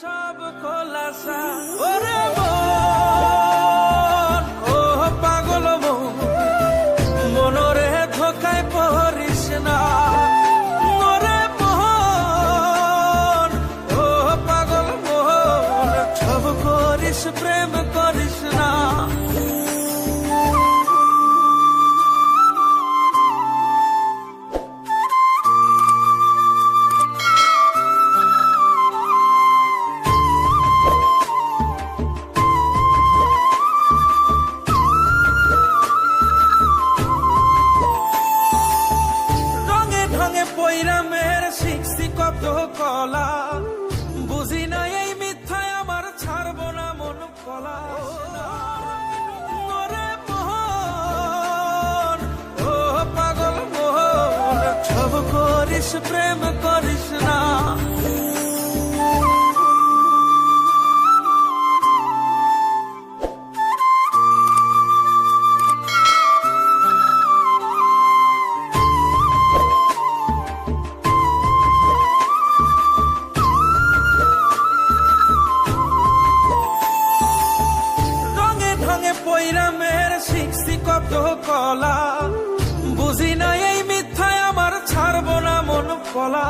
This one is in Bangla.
সব খোলাসা। ওরে কলা। বুঝি না এই মিথ্যায় আমার ছাড়বো না মন কলা। পাগল মোহন, সব করিস প্রেম করিস কলা। বুঝি না এই মিথ্যায় আমার ছাড়বো না মন কলা।